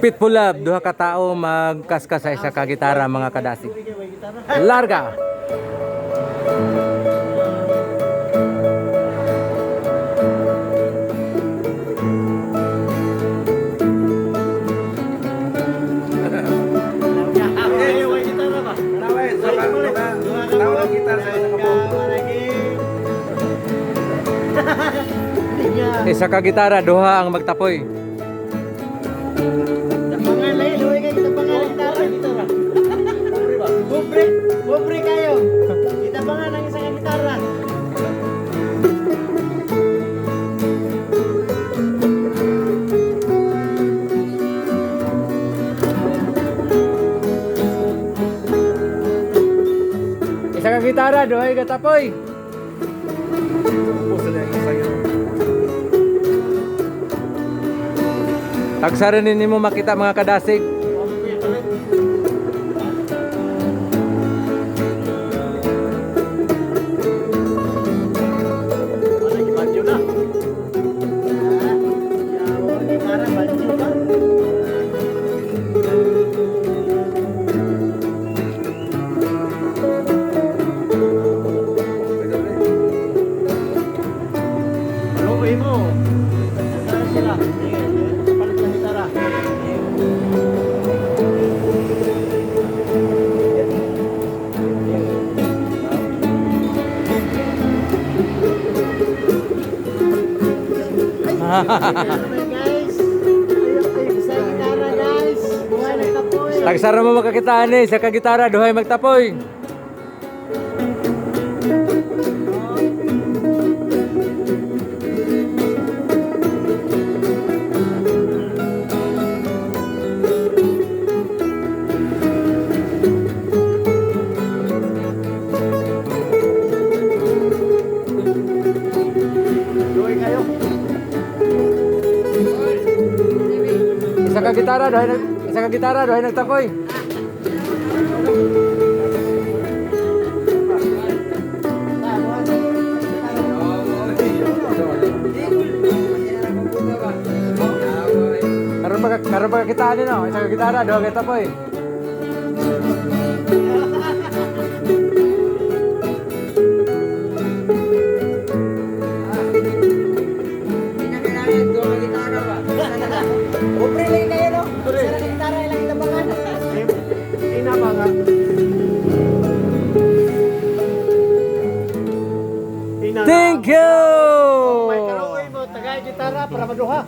Pitbull Love, duha ka tao magkaskas sa isa ka gitara mga kadasig. Larga. Isa ka gitara, duha ang magtapoy. Pobre kayo. Kita ba nga ng isang gitara? Isa Tagsaran ninyo makita mga kadasig. Sa. Tagsaran mo makakitaan eh, isa ka gitara, duha magtapoy. Ka gitara, duha nag isa ka gitara, duha nagtapoy. Karon ba karon ba kitaan no? Isa ka gitara, duha ka tapoy. gitara ba? Upre lang kayo no? Upre. Sa gitara lang ilabangan. Inabangan. Thank you! May karoy tagay gitara para maduha.